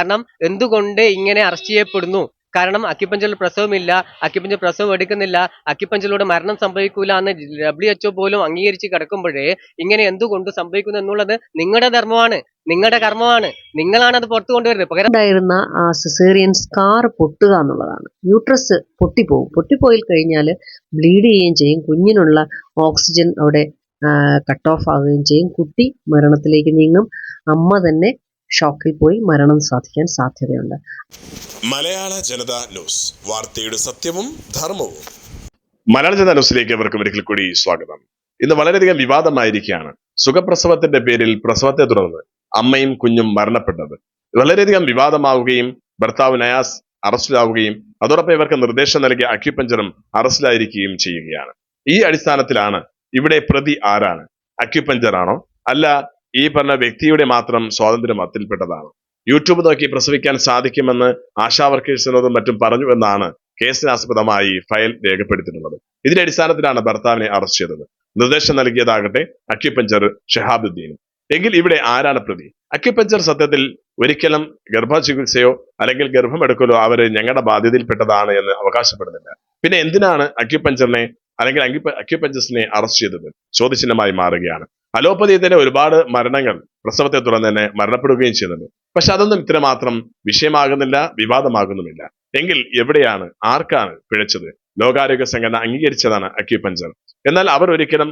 കാരണം എന്തുകൊണ്ട് ഇങ്ങനെ അറസ്റ്റ് ചെയ്യപ്പെടുന്നു? കാരണം പ്രസവം പ്രസവമില്ല അക്കിപ്പഞ്ചൽ പ്രസവം എടുക്കുന്നില്ല അക്കിപ്പഞ്ചലൂടെ മരണം സംഭവിക്കൂല എന്ന് ഡബ്ല്യു എച്ച്ഒ പോലും അംഗീകരിച്ച് കിടക്കുമ്പോഴേ ഇങ്ങനെ എന്തുകൊണ്ട് സംഭവിക്കുന്നു എന്നുള്ളത് നിങ്ങളുടെ ധർമ്മമാണ് നിങ്ങളുടെ കർമ്മമാണ് നിങ്ങളാണ് അത് പുറത്തു കൊണ്ടുവരുന്നത്. പകരം ഉണ്ടായിരുന്ന ആ സിസേറിയൻ സ്കാർ പൊട്ടുക എന്നുള്ളതാണ്. യൂട്രസ് പൊട്ടിപ്പോവും. പൊട്ടിപ്പോയി കഴിഞ്ഞാൽ ബ്ലീഡ് ചെയ്യുകയും ചെയ്യും. കുഞ്ഞിനുള്ള ഓക്സിജൻ അവിടെ കട്ട് ഓഫ് ആവുകയും ചെയ്യും. കുട്ടി മരണത്തിലേക്ക് നീങ്ങും. അമ്മ തന്നെ ഷോക്കിൽ പോയി മരണം സാധിക്കാൻ സാധ്യതയുണ്ട്. മലയാള ജനത ന്യൂസ്. വാർത്തയുടെ സത്യവും ധർമ്മവും. മലയാള ജനത ന്യൂസിലേക്ക് അവർക്കും ഒരിക്കൽ കൂടി സ്വാഗതം. ഇന്ന് വളരെയധികം വിവാദമായിരിക്കുകയാണ്. സുഖപ്രസവത്തിന്റെ പേരിൽ പ്രസവത്തെ തുടർന്ന് അമ്മയും കുഞ്ഞും മരണപ്പെട്ടത്. വളരെയധികം വിവാദമാവുകയും ഭർത്താവ് നയാസ് അറസ്റ്റിലാവുകയും അതോടൊപ്പം ഇവർക്ക് നിർദ്ദേശം നൽകിയ അക്യുപഞ്ചറും അറസ്റ്റിലായിരിക്കുകയും ചെയ്യുകയാണ്. ഈ അടിസ്ഥാനത്തിലാണ് ഇവിടെ പ്രതി ആരാണ്? അക്യുപഞ്ചർ ആണോ അല്ല ഈ പറഞ്ഞ വ്യക്തിയുടെ മാത്രം സ്വാതന്ത്ര്യം അത്തിൽപ്പെട്ടതാണ് യൂട്യൂബ് നോക്കി പ്രസവിക്കാൻ സാധിക്കുമെന്ന് ആശാ വർക്കേഴ്സിനോടും മറ്റും പറഞ്ഞു എന്നാണ് കേസിനാസ്പദമായി ഫയൽ രേഖപ്പെടുത്തിയിട്ടുള്ളത്. ഇതിന്റെ അടിസ്ഥാനത്തിലാണ് ഭർത്താവിനെ അറസ്റ്റ് ചെയ്തത്. നിർദ്ദേശം നൽകിയതാകട്ടെ അക്യുപഞ്ചർ ഷഹാബുദ്ദീനും. എങ്കിൽ ഇവിടെ ആരാണ് പ്രതി? അക്യുപഞ്ചർ സത്യത്തിൽ ഒരിക്കലും ഗർഭചികിത്സയോ അല്ലെങ്കിൽ ഗർഭമെടുക്കലോ അവർ ഞങ്ങളുടെ ബാധ്യതയിൽപ്പെട്ടതാണ് എന്ന് അവകാശപ്പെടുന്നില്ല. പിന്നെ എന്തിനാണ് അക്യുപഞ്ചറിനെ അല്ലെങ്കിൽ അക്യുപഞ്ചസിനെ അറസ്റ്റ് ചെയ്തത്? ചോദ്യചിഹ്നമായി മാറുകയാണ്. അലോപ്പതിയിൽ തന്നെ ഒരുപാട് മരണങ്ങൾ പ്രസവത്തെ തുടർന്ന് തന്നെ മരണപ്പെടുകയും ചെയ്യുന്നുണ്ട്. പക്ഷെ അതൊന്നും ഇത്രമാത്രം വിഷയമാകുന്നില്ല വിവാദമാകുന്നുമില്ല. എങ്കിൽ എവിടെയാണ് ആർക്കാണ് പിഴച്ചത്? ലോകാരോഗ്യ സംഘടന അംഗീകരിച്ചതാണ് അക്യുപഞ്ചർ. എന്നാൽ അവർ ഒരിക്കലും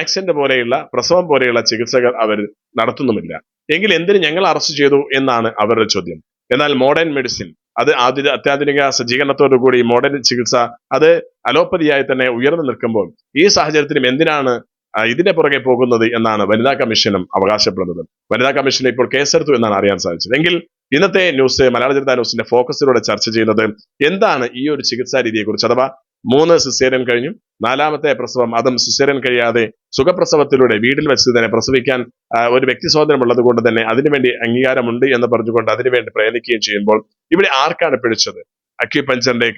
ആക്സിഡന്റ് പോലെയുള്ള പ്രസവം പോലെയുള്ള ചികിത്സകൾ അവർ നടത്തുന്നുമില്ല. എങ്കിൽ എന്തിന് ഞങ്ങൾ അറസ്റ്റ് ചെയ്തു എന്നാണ് അവരുടെ ചോദ്യം. എന്നാൽ മോഡേൺ മെഡിസിൻ അത് ആധുനിക അത്യാധുനിക സജ്ജീകരണത്തോടു കൂടി മോഡേൺ ചികിത്സ അത് അലോപ്പതിയായി തന്നെ ഉയർന്നു നിൽക്കുമ്പോൾ ഈ സാഹചര്യത്തിലും എന്തിനാണ് ഇതിന്റെ പുറകെ പോകുന്നത് എന്നാണ് വനിതാ കമ്മീഷനും അവകാശപ്പെടുന്നത്. വനിതാ കമ്മീഷൻ ഇപ്പോൾ കേസെടുത്തു എന്നാണ് അറിയാൻ സാധിച്ചത്. എങ്കിൽ ഇന്നത്തെ ന്യൂസ് മലയാള ജനതാ ന്യൂസിന്റെ ഫോക്കസിലൂടെ ചർച്ച ചെയ്യുന്നത് എന്താണ് ഈ ഒരു ചികിത്സാ രീതിയെ കുറിച്ച് അഥവാ മൂന്ന് സിസേറിയൻ കഴിഞ്ഞു നാലാമത്തെ പ്രസവം അതും സിസേറിയൻ കഴിയാതെ സുഖപ്രസവത്തിലൂടെ വീട്ടിൽ വെച്ച് തന്നെ പ്രസവിക്കാൻ ഒരു വ്യക്തി സ്വാതന്ത്ര്യം ഉള്ളത് കൊണ്ട് തന്നെ അതിനുവേണ്ടി അംഗീകാരമുണ്ട് എന്ന് പറഞ്ഞുകൊണ്ട് അതിനുവേണ്ടി പ്രയത്നിക്കുകയും ചെയ്യുമ്പോൾ ഇവിടെ ആർക്കാണ് പിടിച്ചത്? അക്യുപഞ്ചറിന്റെ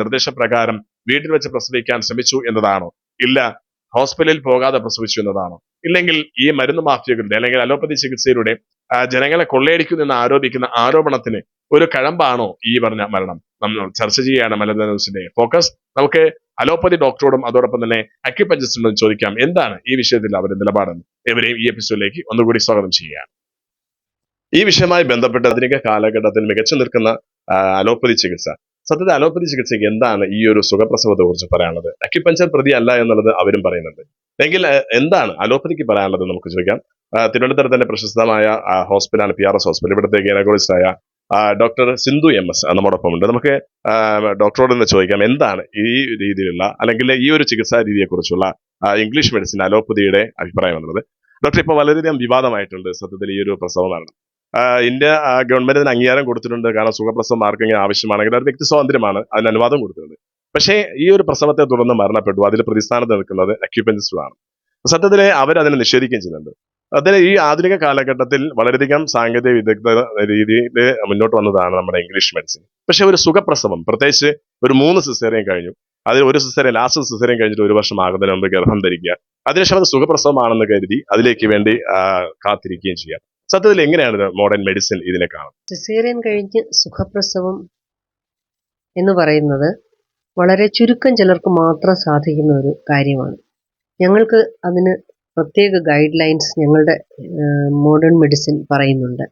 നിർദ്ദേശപ്രകാരം വീട്ടിൽ വെച്ച് പ്രസവിക്കാൻ ശ്രമിച്ചു എന്നതാണോ? ഇല്ല ഹോസ്പിറ്റലിൽ പോകാതെ പ്രസവിച്ചു എന്നതാണോ ഇല്ലെങ്കിൽ ഈ മരുന്ന് മാഫിയകളുടെ അല്ലെങ്കിൽ അലോപ്പതി ചികിത്സയിലൂടെ ജനങ്ങളെ കൊള്ളയടിക്കുന്നു എന്ന് ആരോപിക്കുന്ന ആരോപണത്തിന് ഒരു കഴമ്പാണോ ഈ പറഞ്ഞ മരണം? നമ്മൾ ചർച്ച ചെയ്യുകയാണ് മലയാള ന്യൂസിന്റെ. ഫോക്കസ് നമുക്ക് അലോപ്പതി ഡോക്ടറോടും അതോടൊപ്പം തന്നെ അക്യുപഞ്ചറിനോടും ചോദിക്കാം എന്താണ് ഈ വിഷയത്തിൽ അവരുടെ നിലപാടെന്ന്? എവരെയും ഈ എപ്പിസോഡിലേക്ക് ഒന്നുകൂടി സ്വാഗതം ചെയ്യുകയാണ്. ഈ വിഷയവുമായി ബന്ധപ്പെട്ട് ആധുനിക കാലഘട്ടത്തിൽ മികച്ചു നിൽക്കുന്ന അലോപ്പതി ചികിത്സ. സത്യത്തിൽ അലോപ്പതി ചികിത്സയ്ക്ക് എന്താണ് ഈ ഒരു സുഖപ്രസവത്തെ കുറിച്ച് പറയാനുള്ളത്? അക്യുപഞ്ചർ പ്രതി അല്ല എന്നുള്ളത് അവരും പറയുന്നുണ്ട്. എങ്കിൽ എന്താണ് അലോപ്പതിക്ക് പറയാനുള്ളത് നമുക്ക് ചോദിക്കാം. തിരുവനന്തപുരത്ത് തിരുവനന്തപുരത്തിന്റെ പ്രശസ്തമായ ഹോസ്പിറ്റലാണ് പി ആർ എസ് ഹോസ്പിറ്റൽ. ഇവിടുത്തെ ഗൈനക്കോളജിസ്റ്റായ ഡോക്ടർ സിന്ധു എം എസ് നമ്മോടൊപ്പം ഉണ്ട് നമുക്ക് ഡോക്ടറോട് ഒന്ന് ചോദിക്കാം എന്താണ് ഈ രീതിയിലുള്ള അല്ലെങ്കിൽ ഈ ഒരു ചികിത്സാ രീതിയെക്കുറിച്ചുള്ള ഇംഗ്ലീഷ് മെഡിസിൻ അലോപ്പതിയുടെ അഭിപ്രായം എന്നുള്ളത്? ഡോക്ടർ ഇപ്പോൾ വളരെയധികം വിവാദമായിട്ടുണ്ട് സത്യത്തിൽ ഈ ഒരു പ്രസവ മരണം ഇന്ത്യ ഗവൺമെന്റ് അതിന് അംഗീകാരം കൊടുത്തിട്ടുണ്ട്. കാരണം സുഖപ്രസവം ആർക്കെങ്കിലും ആവശ്യമാണെങ്കിൽ അത് വ്യക്തി സ്വാതന്ത്ര്യമാണ്. അതിന് അനുവാദം കൊടുത്തിട്ടുണ്ട്. പക്ഷേ ഈ ഒരു പ്രസവത്തെ തുടർന്ന് മരണപ്പെട്ടു. അതിൽ പ്രതിസ്ഥാനത്ത് നിൽക്കുന്നത് അക്യുപെൻസിസ്റ്റാണ് സത്യത്തിലെ അവർ അതിനെ നിഷേധിക്കുകയും ചെയ്യുന്നുണ്ട്. അതിന് ഈ ആധുനിക കാലഘട്ടത്തിൽ വളരെയധികം സാങ്കേതിക വിദഗ്ധ രീതിയിൽ മുന്നോട്ട് വന്നതാണ് നമ്മുടെ ഇംഗ്ലീഷ് മെഡിസിൻ. പക്ഷെ ഒരു സുഖപ്രസവം പ്രത്യേകിച്ച് ഒരു മൂന്ന് സിസേറിയൻ കഴിഞ്ഞു. അതിൽ ഒരു സിസേറിയൻ ലാസ്റ്റ് സിസേറിയൻ കഴിഞ്ഞിട്ട് ഒരു വർഷം ആകുന്നതിന് മുമ്പ് ഗർഭം ധരിക്കുക. അതിനുശേഷം അത് സുഖപ്രസവമാണെന്ന് കരുതി അതിലേക്ക് വേണ്ടി കാത്തിരിക്കുകയും ചെയ്യാം സത്യത്തിൽ എങ്ങനെയാണ് മോഡേൺ മെഡിസിൻ ഇതിനെ കാണുന്നത്? സിസേറിയൻ കഴിഞ്ഞ് സുഖപ്രസവം എന്ന് പറയുന്നത് വളരെ ചുരുക്കം ചിലർക്ക് മാത്രം സാധിക്കുന്ന ഒരു കാര്യമാണ്. ഞങ്ങൾക്ക് അതിന് പ്രത്യേക ഗൈഡ് ലൈൻസ് ഞങ്ങളുടെ മോഡേൺ മെഡിസിൻ പറയുന്നുണ്ട്.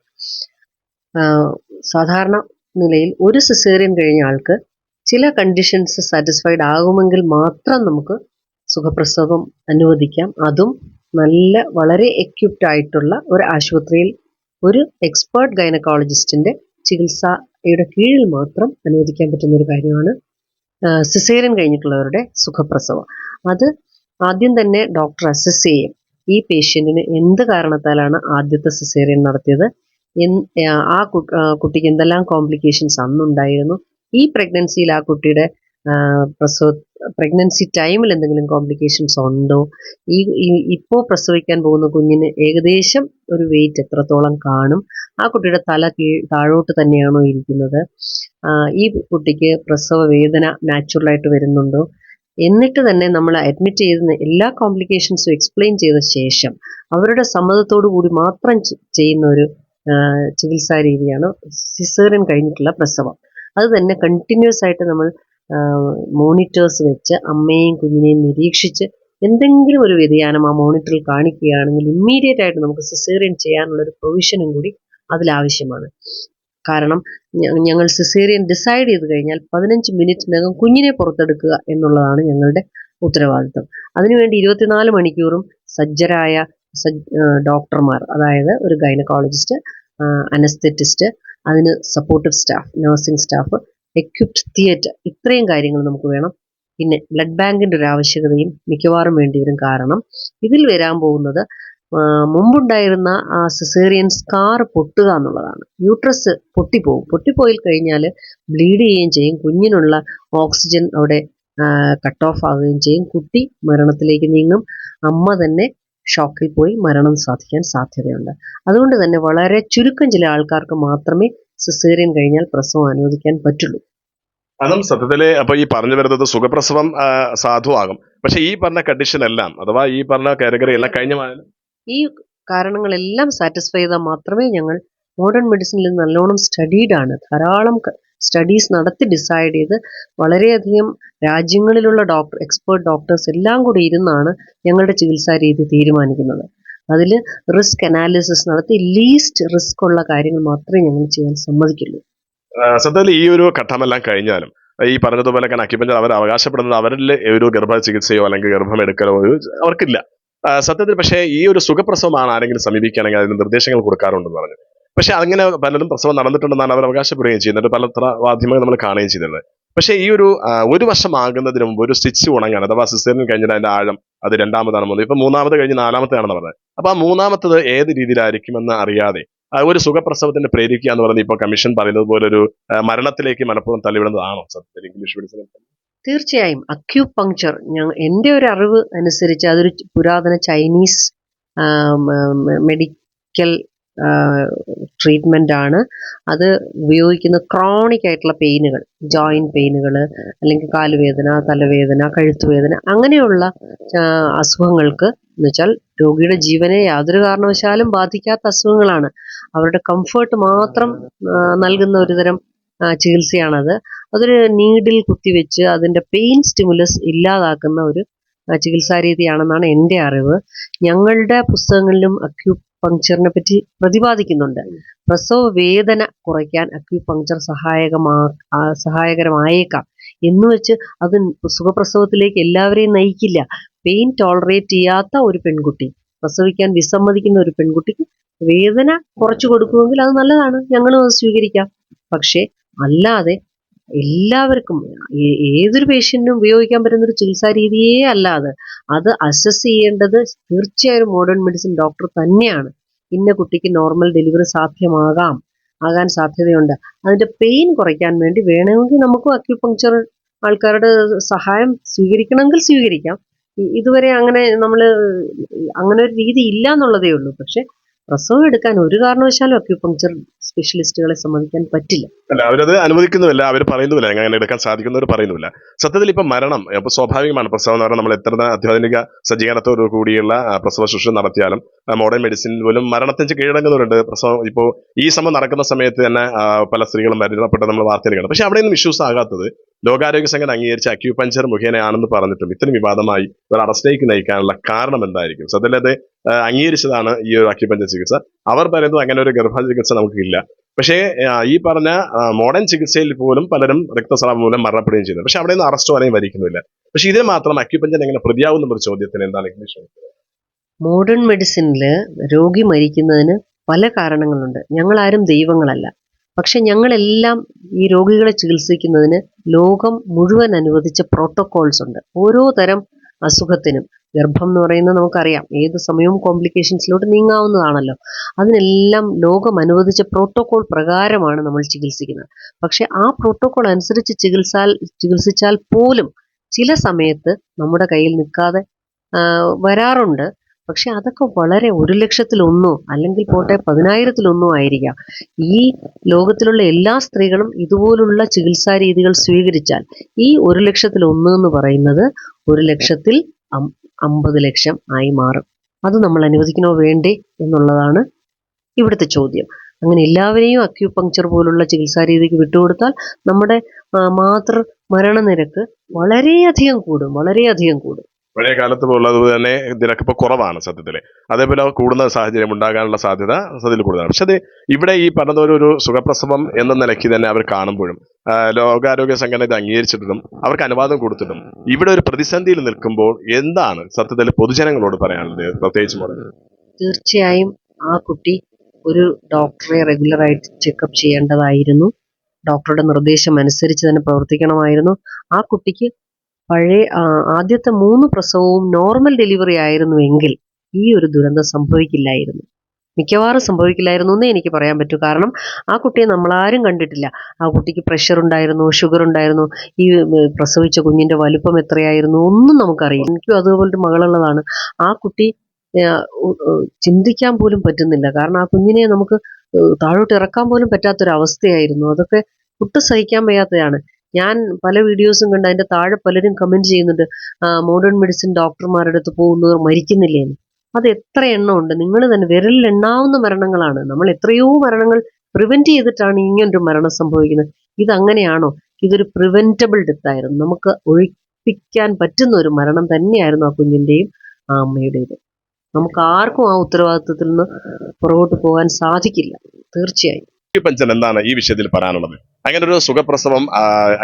സാധാരണ നിലയിൽ ഒരു സിസേറിയൻ കഴിഞ്ഞ ആൾക്ക് ചില കണ്ടീഷൻസ് സാറ്റിസ്ഫൈഡ് ആകുമെങ്കിൽ മാത്രം നമുക്ക് സുഖപ്രസവം അനുവദിക്കാം. അതും നല്ല വളരെ എക്യുപ്ഡ് ആയിട്ടുള്ള ഒരു ആശുപത്രിയിൽ ഒരു എക്സ്പേർട്ട് ഗൈനക്കോളജിസ്റ്റിന്റെ ചികിത്സയുടെ കീഴിൽ മാത്രം അനുവദിക്കാൻ പറ്റുന്ന ഒരു കാര്യമാണ് സിസേറിയൻ കഴിഞ്ഞിട്ടുള്ളവരുടെ സുഖപ്രസവം. അത് ആദ്യം തന്നെ ഡോക്ടർ അസസ് ചെയ്യും ഈ പേഷ്യന്റിന് എന്ത് കാരണത്താലാണ് ആദ്യത്തെ സിസേറിയൻ നടത്തിയത് ആ, കുട്ടിക്ക് എന്തെല്ലാം കോംപ്ലിക്കേഷൻസ് അന്നുണ്ടായിരുന്നു ഈ പ്രഗ്നൻസിയിൽ ആ കുട്ടിയുടെ പ്രസവ പ്രഗ്നൻസി ടൈമിൽ എന്തെങ്കിലും കോംപ്ലിക്കേഷൻസ് ഉണ്ടോ? ഈ ഇപ്പോൾ പ്രസവിക്കാൻ പോകുന്ന കുഞ്ഞിന് ഏകദേശം ഒരു വെയിറ്റ് എത്രത്തോളം കാണും? ആ കുട്ടിയുടെ തല കീഴ് താഴോട്ട് തന്നെയാണോ ഇരിക്കുന്നത്? ഈ കുട്ടിക്ക് പ്രസവ വേദന നാച്ചുറലായിട്ട് വരുന്നുണ്ടോ? എന്നിട്ട് തന്നെ നമ്മൾ അഡ്മിറ്റ് ചെയ്യുന്ന എല്ലാ കോംപ്ലിക്കേഷൻസും എക്സ്പ്ലെയിൻ ചെയ്ത ശേഷം അവരുടെ സമ്മതത്തോടു കൂടി മാത്രം ചെയ്യുന്ന ഒരു ചികിത്സാ രീതിയാണ് സിസേറിയൻ കഴിഞ്ഞിട്ടുള്ള പ്രസവം. അത് തന്നെ കണ്ടിന്യൂസ് ആയിട്ട് നമ്മൾ മോണിറ്റേഴ്സ് വെച്ച് അമ്മയെയും കുഞ്ഞിനെയും നിരീക്ഷിച്ച് എന്തെങ്കിലും ഒരു വ്യതിയാനം ആ മോണിറ്ററിൽ കാണിക്കുകയാണെങ്കിൽ ഇമ്മീഡിയറ്റ് ആയിട്ട് നമുക്ക് സിസേറിയൻ ചെയ്യാനുള്ള ഒരു പ്രൊവിഷനും കൂടി അതിലാവശ്യമാണ്. കാരണം ഞങ്ങൾ സിസേറിയൻ ഡിസൈഡ് ചെയ്ത് കഴിഞ്ഞാൽ പതിനഞ്ച് മിനിറ്റിനകം കുഞ്ഞിനെ പുറത്തെടുക്കുക എന്നുള്ളതാണ് ഞങ്ങളുടെ ഉത്തരവാദിത്തം. അതിനുവേണ്ടി ഇരുപത്തിനാല് മണിക്കൂറും സജ്ജരായ സജ്ജ ഡോക്ടർമാർ അതായത് ഒരു ഗൈനക്കോളജിസ്റ്റ് അനസ്തെറ്റിസ്റ്റ് അതിന് supportive staff nursing staff equipped theatre ഇത്രയും കാര്യങ്ങൾ നമുക്ക് വേണം. പിന്നെ ബ്ലഡ് ബാങ്കിന്റെ ഒരു ആവശ്യകതയും മിക്കവാറും വേണ്ടി വരും കാരണം ഇതിൽ വരാൻ പോകുന്നത് മുമ്പുണ്ടായിരുന്ന ആ സിസേറിയൻ സ്കാർ പൊട്ടുക എന്നുള്ളതാണ്. യൂട്രസ് പൊട്ടിപ്പോവും. പൊട്ടിപ്പോയി കഴിഞ്ഞാൽ ബ്ലീഡ് ചെയ്യുകയും ചെയ്യും. കുഞ്ഞിനുള്ള ഓക്സിജൻ അവിടെ കട്ട് ഓഫ് ആവുകയും ചെയ്യും. കുട്ടി മരണത്തിലേക്ക് നീങ്ങും. അമ്മ തന്നെ ഷോക്കിൽ പോയി മരണം സാധിക്കാൻ സാധ്യതയുണ്ട്. അതുകൊണ്ട് തന്നെ വളരെ ചുരുക്കം ചില ആൾക്കാർക്ക് മാത്രമേ സിസേറിയൻ കഴിഞ്ഞാൽ പ്രസവം അനുവദിക്കാൻ പറ്റുള്ളൂ. അതും സത്യത്തിൽ അപ്പൊ ഈ പറഞ്ഞു വരുന്നത് സുഖപ്രസവം സാധുവാകും പക്ഷെ ഈ പറഞ്ഞ കണ്ടീഷൻ എല്ലാം അഥവാ ഈ പറഞ്ഞ കാറ്റഗറി എല്ലാം കഴിഞ്ഞ ഈ കാരണങ്ങളെല്ലാം സാറ്റിസ്ഫൈ ചെയ്താൽ മാത്രമേ ഞങ്ങൾ മോഡേൺ മെഡിസിനിൽ നല്ലോണം സ്റ്റഡീഡ് ആണ്. ധാരാളം സ്റ്റഡീസ് നടത്തി ഡിസൈഡ് ചെയ്ത് വളരെയധികം രാജ്യങ്ങളിലുള്ള ഡോക്ടർ എക്സ്പേർട്ട് ഡോക്ടേഴ്സ് എല്ലാം കൂടി ഇരുന്നാണ് ഞങ്ങളുടെ ചികിത്സാ രീതി തീരുമാനിക്കുന്നത്. അതിൽ റിസ്ക് അനാലിസിസ് നടത്തി ലീസ്റ്റ് റിസ്ക് ഉള്ള കാര്യങ്ങൾ മാത്രമേ ഞങ്ങൾ ചെയ്യാൻ സമ്മതിക്കുള്ളൂ. സത്യത്തിൽ ഈ ഒരു ഘട്ടമെല്ലാം കഴിഞ്ഞാലും ഈ പറഞ്ഞതുപോലെ തന്നെ അക്യുപഞ്ചർ അവർ അവകാശപ്പെടുന്നത് അവരിൽ ഒരു ഗർഭ ചികിത്സയോ അല്ലെങ്കിൽ ഗർഭം എടുക്കലോ അവർക്കില്ല. സത്യത്തിൽ പക്ഷേ ഈ ഒരു സുഖപ്രസവമാണ് ആരെങ്കിലും സമീപിക്കുകയാണെങ്കിൽ അതിന് നിർദ്ദേശങ്ങൾ കൊടുക്കാറുണ്ടെന്ന് പറഞ്ഞു. പക്ഷെ അങ്ങനെ പലരും പ്രസവം നടന്നിട്ടുണ്ടെന്നാണ് അവർ അവകാശപ്പെടുകയും ചെയ്യുന്നത്. പല മാധ്യമങ്ങൾ നമ്മൾ കാണുകയും ചെയ്തിട്ടുണ്ട് പക്ഷേ ഈ ഒരു ഒരു വർഷം ആകുന്നതിന് മുമ്പ് ഒരു സ്റ്റിച്ച് ഉണങ്ങാൻ അഥവാ സിസേറിയൻ കഴിഞ്ഞാൽ അതിന്റെ ആഴം അത് രണ്ടാമതാണ് മൂന്ന് ഇപ്പൊ മൂന്നാമത് കഴിഞ്ഞ് നാലാമത്തേതാണെന്ന് പറഞ്ഞത്. അപ്പൊ ആ മൂന്നാമത്തത് ഏത് രീതിയിലായിരിക്കും എന്ന് അറിയാതെ ഒരു സുഖപ്രസവത്തിന്റെ പ്രേരിക്കുക എന്ന് പറഞ്ഞ ഇപ്പൊ കമ്മീഷൻ പറയുന്നത് പോലെ ഒരു മരണത്തിലേക്ക് മനഃപൂർവം തള്ളിവിടുന്നതാണോ സത്യത്തിൽ ഇംഗ്ലീഷ് മെഡിസിൻ തീർച്ചയായും അക്യൂപങ്ക്ചർ ഞാൻ എന്റെ ഒരു അറിവ് അനുസരിച്ച് അതൊരു പുരാതന ചൈനീസ് മെഡിക്കൽ ട്രീറ്റ്മെന്റ് ആണ്. അത് ഉപയോഗിക്കുന്ന ക്രോണിക് ആയിട്ടുള്ള പെയിനുകൾ ജോയിന്റ് പെയിനുകൾ അല്ലെങ്കിൽ കാലുവേദന തലവേദന കഴുത്തുവേദന അങ്ങനെയുള്ള അസുഖങ്ങൾക്ക് എന്ന് വെച്ചാൽ രോഗിയുടെ ജീവനെ യാതൊരു കാരണവശാലും ബാധിക്കാത്ത അസുഖങ്ങളാണ്. അവരുടെ കംഫേർട്ട് മാത്രം നൽകുന്ന ഒരുതരം ചികിത്സയാണത്. അതൊരു നീഡിൽ കുത്തിവെച്ച് അതിന്റെ പെയിൻ സ്റ്റിമുലസ് ഇല്ലാതാക്കുന്ന ഒരു ചികിത്സാ രീതിയാണെന്നാണ് എന്റെ അറിവ്. ഞങ്ങളുടെ പുസ്തകങ്ങളിലും അക്യൂപങ്ക്ചറിനെ പറ്റി പ്രതിപാദിക്കുന്നുണ്ട്. പ്രസവ വേദന കുറയ്ക്കാൻ അക്യുപങ്ക്ചർ സഹായകമാ സഹായകരമായേക്കാം. എന്ന് വെച്ച് അത് സുഖപ്രസവത്തിലേക്ക് എല്ലാവരെയും നയിക്കില്ല. പെയിൻ ടോളറേറ്റ് ചെയ്യാത്ത ഒരു പെൺകുട്ടി പ്രസവിക്കാൻ വിസമ്മതിക്കുന്ന ഒരു പെൺകുട്ടിക്ക് വേദന കുറച്ചു കൊടുക്കുമെങ്കിൽ അത് നല്ലതാണ്. ഞങ്ങളും അത് സ്വീകരിക്കാം. പക്ഷേ അല്ലാതെ എല്ലാവർക്കും ഏതൊരു പേഷ്യന്റിനും ഉപയോഗിക്കാൻ പറ്റുന്ന ഒരു ചികിത്സാ രീതിയേ അല്ല അത്. അത് അസസ് ചെയ്യേണ്ടത് തീർച്ചയായും മോഡേൺ മെഡിസിൻ ഡോക്ടർ തന്നെയാണ്. ഇന്ന കുട്ടിക്ക് നോർമൽ ഡെലിവറി സാധ്യമാകാം ആകാൻ സാധ്യതയുണ്ട്. അതിന്റെ പെയിൻ കുറയ്ക്കാൻ വേണ്ടി വേണമെങ്കിൽ നമുക്കും അക്യുപങ്ക്ചർ ആൾക്കാരുടെ സഹായം സ്വീകരിക്കണമെങ്കിൽ സ്വീകരിക്കാം. ഇതുവരെ അങ്ങനെ നമ്മൾ അങ്ങനെ ഒരു രീതി ഇല്ല എന്നുള്ളതേ ഉള്ളൂ. പക്ഷെ പ്രസവം എടുക്കാൻ ഒരു കാരണവശാലും അക്യൂപങ്ക്ചർ സ്പെഷ്യലിസ്റ്റുകളെ സമ്മതിക്കാൻ പറ്റില്ല. അല്ല അവരത് അനുവദിക്കുന്നുമില്ല. അവർ പറയുന്നുമില്ല. അങ്ങനെ എടുക്കാൻ സാധിക്കുന്നവർ പറയുന്നുമില്ല. സത്യത്തിൽ ഇപ്പം മരണം അപ്പൊ സ്വാഭാവികമാണ്. പ്രസവം എന്ന് പറഞ്ഞാൽ നമ്മൾ എത്ര അത്യാധുനിക സജ്ജീകരണത്തോടു കൂടിയുള്ള പ്രസവ ശുശ്രൂഷ നടത്തിയാലും മോഡേൺ മെഡിസിൻ പോലും മരണത്തിന് കീഴടങ്ങുന്നവരുണ്ട് പ്രസവം ഇപ്പോൾ ഈ സമയം നടക്കുന്ന സമയത്ത് തന്നെ പല സ്ത്രീകളും മരണപ്പെട്ട്. നമ്മൾ വാർത്തയിലേക്കാണ് കാണും. പക്ഷെ അവിടെയൊന്നും ഇഷ്യൂസ് ആകാത്തത് ലോകാരോഗ്യ സംഘടന അംഗീകരിച്ച അക്യൂപഞ്ചർ മുഖേനയാണെന്ന് പറഞ്ഞിട്ടും ഇത്തരം വിവാദമായി ഒരു അറസ്റ്റിലേക്ക് നയിക്കാനുള്ള കാരണം എന്തായിരിക്കും? സത്യത്തിൽ അത് അംഗീകരിച്ചതാണ് ഈ ഒരു അക്യൂപഞ്ചർ ചികിത്സ. അവർ പറയുന്നത് അങ്ങനെ ഒരു ഗർഭ ചികിത്സ നമുക്കില്ല. പക്ഷേ ഈ പറഞ്ഞ മോഡേൺ ചികിത്സയിൽ പോലും പലരും രക്തസ്രാവം മൂലം മരണപ്പെടുകയും ചെയ്യുന്നു. പക്ഷെ അവിടെ നിന്ന് അറസ്റ്റോ അല്ലെങ്കിൽ വരിക്കുന്നില്ല. പക്ഷെ ഇതിന് മാത്രം അക്യുപഞ്ചർ എങ്ങനെ പ്രതിയാവുന്ന ഒരു ചോദ്യത്തിന് എന്താണ് ഇംഗ്ലീഷ് മോഡേൺ മെഡിസിനിൽ രോഗി മരിക്കുന്നതിന് പല കാരണങ്ങളുണ്ട്. ഞങ്ങളാരും ദൈവങ്ങളല്ല. പക്ഷെ ഞങ്ങളെല്ലാം ഈ രോഗികളെ ചികിത്സിക്കുന്നതിന് ലോകം മുഴുവൻ അനുവദിച്ച പ്രോട്ടോകോൾസ് ഉണ്ട്. ഓരോ തരം അസുഖത്തിനും. ഗർഭം എന്ന് പറയുന്നത് നമുക്കറിയാം. ഏത് സമയവും കോംപ്ലിക്കേഷൻസിലോട്ട് നീങ്ങാവുന്നതാണല്ലോ. അതിനെല്ലാം ലോകം അനുവദിച്ച പ്രോട്ടോകോൾ പ്രകാരമാണ് നമ്മൾ ചികിത്സിക്കുന്നത്. പക്ഷെ ആ പ്രോട്ടോകോൾ അനുസരിച്ച് ചികിത്സാൽ ചികിത്സിച്ചാൽ പോലും ചില സമയത്ത് നമ്മുടെ കയ്യിൽ നിൽക്കാതെ വരാറുണ്ട്. പക്ഷെ അതൊക്കെ വളരെ ഒരു ലക്ഷത്തിലൊന്നോ അല്ലെങ്കിൽ പോട്ടെ പതിനായിരത്തിലൊന്നോ ആയിരിക്കാം. ഈ ലോകത്തിലുള്ള എല്ലാ സ്ത്രീകളും ഇതുപോലുള്ള ചികിത്സാ രീതികൾ സ്വീകരിച്ചാൽ ഈ ഒരു ലക്ഷത്തിൽ ഒന്ന് എന്ന് പറയുന്നത് ഒരു ലക്ഷത്തിൽ അമ്പത് ലക്ഷം ആയി മാറും. അത് നമ്മൾ അനുവദിക്കണോ വേണ്ടേ എന്നുള്ളതാണ് ഇവിടുത്തെ ചോദ്യം. അങ്ങനെ എല്ലാവരെയും അക്യൂപങ്ക്ചർ പോലുള്ള ചികിത്സാ രീതിക്ക് വിട്ടുകൊടുത്താൽ നമ്മുടെ മാതൃ മരണനിരക്ക് വളരെയധികം കൂടും വളരെയധികം കൂടും. പഴയ കാലത്ത് ഉള്ളത് തന്നെ നിരക്ക് ഇപ്പോൾ കുറവാണ് സത്യത്തിൽ അതേപോലെ കൂടുന്ന സാഹചര്യം ഉണ്ടാകാനുള്ള സാധ്യത സത്യത്തിൽ കൂടുതലാണ്. പക്ഷെ അത് ഇവിടെ ഈ പറഞ്ഞ ഒരു സുഖപ്രസവം എന്ന നിലയ്ക്ക് തന്നെ അവർ കാണുമ്പോഴും ലോകാരോഗ്യ സംഘടന ഇത് അംഗീകരിച്ചിട്ടും അവർക്ക് അനുവാദം കൊടുത്തിട്ടും ഇവിടെ ഒരു പ്രതിസന്ധിയിൽ നിൽക്കുമ്പോൾ എന്താണ് സത്യത്തിൽ പൊതുജനങ്ങളോട് പറയാനുള്ളത്? പ്രത്യേകിച്ച് തീർച്ചയായും ആ കുട്ടി ഒരു ഡോക്ടറെ റെഗുലറായിട്ട് ചെക്കപ്പ് ചെയ്യേണ്ടതായിരുന്നു. ഡോക്ടറുടെ നിർദ്ദേശം അനുസരിച്ച് തന്നെ പ്രവർത്തിക്കണമായിരുന്നു. ആ കുട്ടിക്ക് പഴയ ആദ്യത്തെ മൂന്ന് പ്രസവവും നോർമൽ ഡെലിവറി ആയിരുന്നുവെങ്കിൽ ഈ ഒരു ദുരന്തം സംഭവിക്കില്ലായിരുന്നു. മിക്കവാറും സംഭവിക്കില്ലായിരുന്നു എന്നേ എനിക്ക് പറയാൻ പറ്റൂ. കാരണം ആ കുട്ടിയെ നമ്മളാരും കണ്ടിട്ടില്ല. ആ കുട്ടിക്ക് പ്രഷർ ഉണ്ടായിരുന്നു ഷുഗർ ഉണ്ടായിരുന്നു. ഈ പ്രസവിച്ച കുഞ്ഞിന്റെ വലുപ്പം എത്രയായിരുന്നു ഒന്നും നമുക്കറിയില്ല. എനിക്കും അതുപോലെ മകളുള്ളതാണ്. ആ കുട്ടി ചിന്തിക്കാൻ പോലും പറ്റുന്നില്ല. കാരണം ആ കുഞ്ഞിനെ നമുക്ക് താഴോട്ട് ഇറക്കാൻ പോലും പറ്റാത്തൊരവസ്ഥയായിരുന്നു. അതൊക്കെ ഒട്ടും സഹിക്കാൻ വയ്യാത്തതാണ് ഞാൻ പല വീഡിയോസും കണ്ട് അതിന്റെ താഴെ പലരും കമന്റ് ചെയ്യുന്നുണ്ട് മോഡേൺ മെഡിസിൻ ഡോക്ടർമാരുടെ അടുത്ത് പോകുന്നവർ മരിക്കുന്നില്ലേന്ന് അത് എത്ര എണ്ണം ഉണ്ട് നിങ്ങൾ തന്നെ വിരലിൽ എണ്ണാവുന്ന മരണങ്ങളാണ്. നമ്മൾ എത്രയോ മരണങ്ങൾ പ്രിവെന്റ് ചെയ്തിട്ടാണ് ഇങ്ങനൊരു മരണം സംഭവിക്കുന്നത്. ഇതങ്ങനെയാണോ? ഇതൊരു പ്രിവെന്റബിൾ ഡെത്ത് ആയിരുന്നു. നമുക്ക് ഒഴിപ്പിക്കാൻ പറ്റുന്ന ഒരു മരണം തന്നെയായിരുന്നു ആ കുഞ്ഞിന്റെയും ആ അമ്മയുടേത്. നമുക്ക് ആർക്കും ആ ഉത്തരവാദിത്വത്തിൽ നിന്ന് പുറകോട്ട് പോകാൻ സാധിക്കില്ല. തീർച്ചയായും. അക്യുപഞ്ചർ എന്താണ് ഈ വിഷയത്തിൽ പറയാനുള്ളത്? അങ്ങനെ ഒരു സുഖപ്രസവം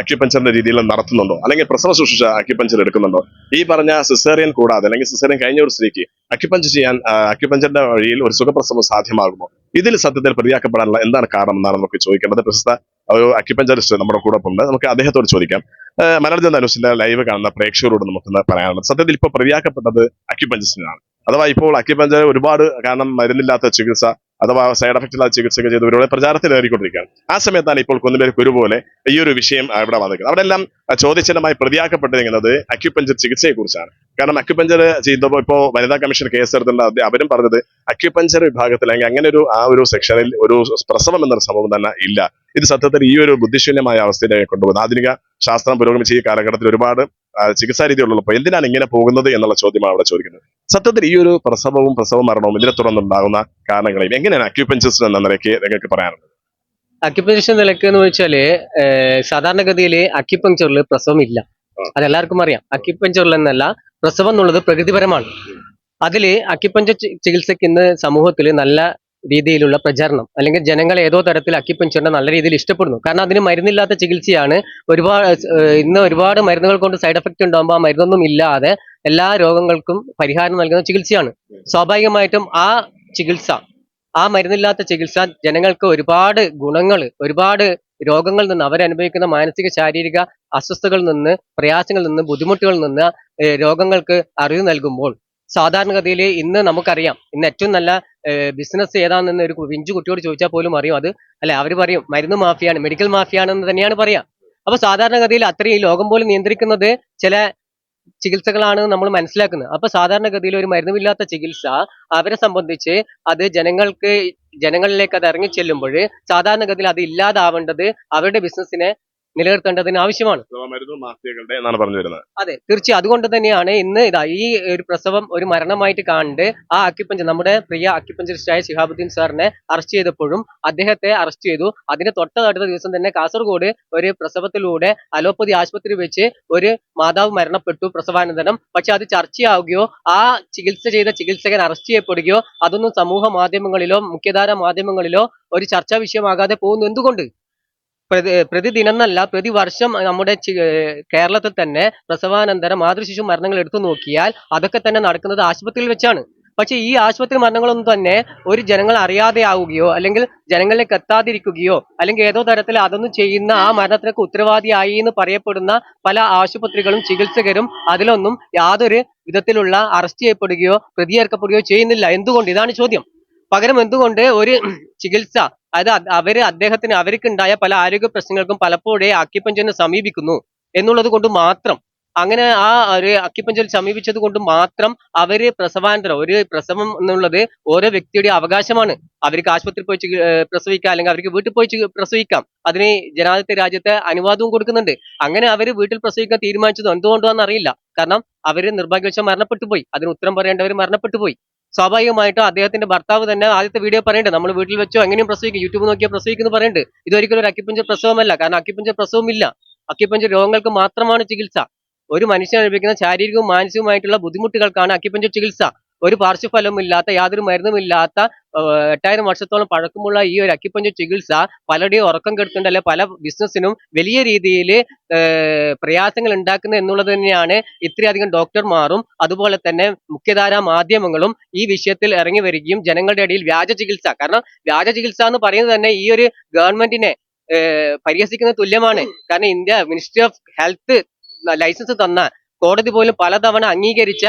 അക്യുപഞ്ചറിന്റെ രീതിയിൽ നടത്തുന്നുണ്ടോ? അല്ലെങ്കിൽ പ്രസവ ശുശ്രൂഷ അക്യുപഞ്ചർ എടുക്കുന്നുണ്ടോ? ഈ പറഞ്ഞ സിസേറിയൻ കൂടാതെ അല്ലെങ്കിൽ സിസേറിയൻ കഴിഞ്ഞ ഒരു സ്ത്രീക്ക് അക്യുപഞ്ചർ ചെയ്യാൻ അക്യുപഞ്ചറിന്റെ വഴിയിൽ ഒരു സുഖപ്രസവം സാധ്യമാകുമോ? ഇതിൽ സത്യത്തിൽ പ്രതിയാക്കപ്പെടാനുള്ള എന്താണ് കാരണം എന്നാണ് നമുക്ക് ചോദിക്കേണ്ടത്. പ്രശസ്ത ഒരു അക്യുപഞ്ചറിസ്റ്റ് നമ്മുടെ കൂടെ ഉണ്ട് നമുക്ക് അദ്ദേഹത്തോട് ചോദിക്കാം. ആ, മലയാള ലൈവ് കാണുന്ന പ്രേക്ഷകരോട് നമുക്ക് പറയാനുള്ളത്. സത്യത്തിൽ ഇപ്പോൾ പ്രതിയാക്കപ്പെട്ടത് അക്യുപഞ്ചസിനാണ് അഥവാ ഇപ്പോൾ അക്യുപഞ്ചർ ഒരുപാട് കാരണം മരുന്നില്ലാത്ത ചികിത്സ അഥവാ സൈഡ് എഫക്റ്റ് ഇല്ലാതെ ചികിത്സയൊക്കെ ചെയ്ത് ഒരുപാട് പ്രചാരത്തിലേറിക്കൊണ്ടിരിക്കുകയാണ് ആ സമയത്താണ് ഇപ്പോൾ കുന്നുപേര് കുരുപോലെ ഈ ഒരു വിഷയം അവിടെ വന്നിരിക്കുന്നത്. അവിടെ എല്ലാം ചോദ്യചിഹ്നമായി പ്രതിയാക്കപ്പെട്ടിരിക്കുന്നത് അക്യുപഞ്ചർ ചികിത്സയെക്കുറിച്ചാണ്. കാരണം അക്യുപഞ്ചർ ചെയ്തപ്പോൾ ഇപ്പോൾ വനിതാ കമ്മീഷൻ കേസ് എടുത്തിട്ടുണ്ട്. അത് അവരും പറഞ്ഞത് അക്യുപഞ്ചർ വിഭാഗത്തിൽ അല്ലെങ്കിൽ അങ്ങനെ ഒരു ആ ഒരു സെക്ഷനിൽ ഒരു പ്രസവം എന്നൊരു സംഭവം തന്നെ ഇല്ല. ഇത് സത്യത്തിൽ ഈ ഒരു ബുദ്ധിശൂന്യമായ അവസ്ഥയിലേക്ക് കൊണ്ടുപോകുന്നത് ആധുനിക ശാസ്ത്രം പുരോഗമിച്ച ഈ കാലഘട്ടത്തിൽ ഒരുപാട് ആ, രീതി ഉള്ളപ്പോൾ എന്തിനാണ് ഇങ്ങനെ പോകുന്നത് എന്നുള്ള ചോദ്യമാണ് അവിടെ ചോദിക്കുന്നത്. സത്യത്തിൽ ഈ ഒരു പ്രസവവും പ്രസവ മരണവും ഇതിനെ തുടർന്നുണ്ടാകുന്ന കാരണങ്ങളെയും എങ്ങനെയാണ് അക്യുപെൻഷൻസ് എന്ന നിലയ്ക്ക് നിങ്ങൾക്ക് പറയാനുള്ളത്? അക്യുപെൻഷൻ നിലയ്ക്ക് എന്ന് വെച്ചാൽ സാധാരണഗതിയിൽ അക്യുപഞ്ചറിൽ പ്രസവം ഇല്ല. അതെല്ലാവർക്കും അറിയാം. അക്യുപഞ്ചറിൽ എന്നല്ല പ്രസവം എന്നുള്ളത് പ്രകൃതിപരമാണ്. അതിൽ അക്യുപഞ്ചർ ചികിത്സയ്ക്ക് ഇന്ന് സമൂഹത്തിൽ നല്ല രീതിയിലുള്ള പ്രചാരണം. അല്ലെങ്കിൽ ജനങ്ങൾ ഏതോ തരത്തിൽ അക്യുപഞ്ചറിനെ നല്ല രീതിയിൽ ഇഷ്ടപ്പെടുന്നു. കാരണം അതിന് മരുന്നില്ലാത്ത ചികിത്സയാണ് ഒരുപാട് ഇന്ന് ഒരുപാട് മരുന്നുകൾ കൊണ്ട് സൈഡ് എഫക്റ്റ് ഉണ്ടാകുമ്പോൾ ആ മരുന്നൊന്നും ഇല്ലാതെ എല്ലാ രോഗങ്ങൾക്കും പരിഹാരം നൽകുന്ന ചികിത്സയാണ്. സ്വാഭാവികമായിട്ടും ആ ചികിത്സ ആ മരുന്നില്ലാത്ത ചികിത്സ ജനങ്ങൾക്ക് ഒരുപാട് ഗുണങ്ങൾ ഒരുപാട് രോഗങ്ങളിൽ നിന്ന് അവരനുഭവിക്കുന്ന മാനസിക ശാരീരിക അസ്വസ്ഥകളിൽ നിന്ന് പ്രയാസങ്ങളിൽ നിന്ന് ബുദ്ധിമുട്ടുകളിൽ നിന്ന് രോഗങ്ങൾക്ക് അറിവ് നൽകുമ്പോൾ സാധാരണഗതിയിൽ ഇന്ന് നമുക്കറിയാം ഇന്ന് ഏറ്റവും നല്ല ബിസിനസ് ഏതാണെന്ന് ഒരു പിഞ്ചു കുട്ടിയോട് ചോദിച്ചാൽ പോലും അറിയും. അത് അല്ലെ അവർ പറയും മരുന്ന് മാഫിയാണ് മെഡിക്കൽ മാഫിയാണെന്ന് തന്നെയാണ് പറയാ. അപ്പൊ സാധാരണഗതിയിൽ അത്രയും ലോകം പോലും നിയന്ത്രിക്കുന്നത് ചില ചികിത്സകളാണ് നമ്മൾ മനസ്സിലാക്കുന്നത്. അപ്പൊ സാധാരണഗതിയിൽ ഒരു മരുന്നുമില്ലാത്ത ചികിത്സ അവരെ സംബന്ധിച്ച് അത് ജനങ്ങൾക്ക് ജനങ്ങളിലേക്ക് അത് ഇറങ്ങി ചെല്ലുമ്പോൾ സാധാരണഗതിയിൽ അത് ഇല്ലാതാവേണ്ടത് അവരുടെ ബിസിനസ്സിനെ നിലനിർത്തേണ്ടതിന് ആവശ്യമാണ്. മാഫിയകളുടെ എന്നാണ് പറഞ്ഞു വരുന്നത്. അതെ തീർച്ചയായും. അതുകൊണ്ട് തന്നെയാണ് ഇന്ന് ഇതാ ഈ ഒരു പ്രസവം ഒരു മരണമായിട്ട് കണ്ട് ആ അക്യുപഞ്ചർ നമ്മുടെ പ്രിയ അക്യുപഞ്ചറിസ്റ്റായ ശിഹാബുദ്ദീൻ സാറിനെ അറസ്റ്റ് ചെയ്തപ്പോഴും അദ്ദേഹത്തെ അറസ്റ്റ് ചെയ്തു. അതിന് തൊട്ടടുത്ത ദിവസം തന്നെ കാസർഗോഡ് ഒരു പ്രസവത്തിലൂടെ അലോപ്പതി ആശുപത്രി വെച്ച് ഒരു മാതാവ് മരണപ്പെട്ടു പ്രസവാനന്തരം. പക്ഷെ അത് ചർച്ചയാവുകയോ ആ ചികിത്സ ചെയ്ത ചികിത്സകൻ അറസ്റ്റ് ചെയ്യപ്പെടുകയോ അതൊന്നും സമൂഹ മാധ്യമങ്ങളിലോ മുഖ്യധാര മാധ്യമങ്ങളിലോ ഒരു ചർച്ചാ വിഷയമാകാതെ പോകുന്നു. എന്തുകൊണ്ട്? പ്രതിദിനം എന്നല്ല പ്രതിവർഷം നമ്മുടെ കേരളത്തിൽ തന്നെ പ്രസവാനന്തരം മാതൃശിശു മരണങ്ങൾ എടുത്തു നോക്കിയാൽ അതൊക്കെ തന്നെ നടക്കുന്നത് ആശുപത്രിയിൽ വെച്ചാണ്. പക്ഷെ ഈ ആശുപത്രി മരണങ്ങളൊന്നും തന്നെ ഒരു ജനങ്ങൾ അറിയാതെ ആവുകയോ അല്ലെങ്കിൽ ജനങ്ങളിലേക്ക് എത്താതിരിക്കുകയോ അല്ലെങ്കിൽ ഏതോ തരത്തിൽ അതൊന്നും ചെയ്യുന്ന ആ മരണത്തിനൊക്കെ ഉത്തരവാദിയായി എന്ന് പറയപ്പെടുന്ന പല ആശുപത്രികളും ചികിത്സകരും അതിലൊന്നും യാതൊരു വിധത്തിലുള്ള അറസ്റ്റ് ചെയ്യപ്പെടുകയോ പ്രതിയേർക്കപ്പെടുകയോ ചെയ്യുന്നില്ല. എന്തുകൊണ്ട്? ഇതാണ് ചോദ്യം. പകരം എന്തുകൊണ്ട് ഒരു ചികിത്സ അത് അവർ അദ്ദേഹത്തിന് അവർക്കുണ്ടായ പല ആരോഗ്യ പ്രശ്നങ്ങൾക്കും പലപ്പോഴേ അക്കിപ്പഞ്ചനെ സമീപിക്കുന്നു എന്നുള്ളത് കൊണ്ട് മാത്രം. അങ്ങനെ ആ ഒരു അക്കിപ്പഞ്ചൽ സമീപിച്ചത് കൊണ്ട് മാത്രം അവർ പ്രസവാനന്തരം ഒരു പ്രസവം എന്നുള്ളത് ഓരോ വ്യക്തിയുടെ അവകാശമാണ്. അവർക്ക് ആശുപത്രി പോയി പ്രസവിക്കാം അല്ലെങ്കിൽ അവർക്ക് വീട്ടിൽ പോയി പ്രസവിക്കാം. അതിന് ജനാധിപത്യ രാജ്യത്തെ അനുവാദവും കൊടുക്കുന്നുണ്ട്. അങ്ങനെ അവർ വീട്ടിൽ പ്രസവിക്കാൻ തീരുമാനിച്ചത് എന്തുകൊണ്ടാണെന്ന് അറിയില്ല കാരണം അവർ നിർഭാഗ്യവശം മരണപ്പെട്ടു പോയി അതിന് ഉത്തരം പറയേണ്ടവർ മരണപ്പെട്ടു പോയി സ്വാഭാവികമായിട്ടും അദ്ദേഹത്തിന്റെ ഭർത്താവ് തന്നെ ആദ്യത്തെ വീഡിയോ പറയുന്നുണ്ട് നമ്മൾ വീട്ടിൽ വെച്ചോ എങ്ങനെയും പ്രസവിക്കും. യൂട്യൂബ് നോക്കിയാൽ പ്രസവിക്കുന്നു പറയുന്നുണ്ട് ഇതൊരിക്കലും ഒരു അക്കിപ്പഞ്ചർ പ്രസവമല്ല. കാരണം അക്കിപ്പഞ്ചർ പ്രസവമില്ല അക്കിപ്പഞ്ചർ രോഗങ്ങൾക്ക് മാത്രമാണ് ചികിത്സ. ഒരു മനുഷ്യൻ അനുഭവിക്കുന്ന ശാരീരികവും മാനസികവുമായിട്ടുള്ള ബുദ്ധിമുട്ടുകൾക്കാണ് അക്കിപ്പഞ്ചർ ചികിത്സ. ഒരു പാർശ്വഫലമില്ലാത്ത യാതൊരു മരുന്നുമില്ലാത്ത എട്ടായിരം വർഷത്തോളം പഴക്കമുള്ള ഈ ഒരു അക്കിപ്പഞ്ച ചികിത്സ പലരുടെയും ഉറക്കം കെടുത്തുണ്ട് അല്ലെ പല ബിസിനസ്സിനും വലിയ രീതിയിൽ പ്രയാസങ്ങൾ ഉണ്ടാക്കുന്നത് എന്നുള്ളത് തന്നെയാണ് ഇത്രയധികം ഡോക്ടർമാരും അതുപോലെ തന്നെ മുഖ്യധാരാ മാധ്യമങ്ങളും ഈ വിഷയത്തിൽ ഇറങ്ങി വരികയും ജനങ്ങളുടെ ഇടയിൽ വ്യാജ ചികിത്സ. കാരണം വ്യാജ ചികിത്സ എന്ന് പറയുന്നത് തന്നെ ഈ ഒരു ഗവൺമെന്റിനെ പരിഹസിക്കുന്ന തുല്യമാണ്. കാരണം India ministry of health licence തന്ന കോടതി പോലും പലതവണ അംഗീകരിച്ച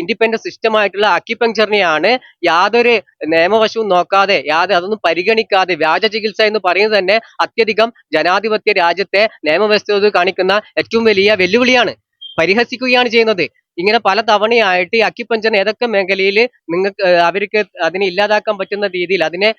ഇൻഡിപെൻഡന്റ് സിസ്റ്റം ആയിട്ടുള്ള അക്യുപങ്ചറിനെയാണ് യാതൊരു നിയമവശവും നോക്കാതെ യാതൊരു അതൊന്നും പരിഗണിക്കാതെ വ്യാജ ചികിത്സ എന്ന് പറയുന്നത് തന്നെ അത്യധികം ജനാധിപത്യ രാജ്യത്തെ നിയമവ്യവസ്ഥയോട് കാണിക്കുന്ന ഏറ്റവും വലിയ വെല്ലുവിളിയാണ്. പരിഹസിക്കുകയാണ് ചെയ്യുന്നത്. ഇങ്ങനെ പല തവണയായിട്ട് ഈ അക്കിപ്പഞ്ചർ ഏതൊക്കെ മേഖലയിൽ നിങ്ങൾക്ക് അവർക്ക് അതിനെ ഇല്ലാതാക്കാൻ പറ്റുന്ന രീതിയിൽ അതിനെ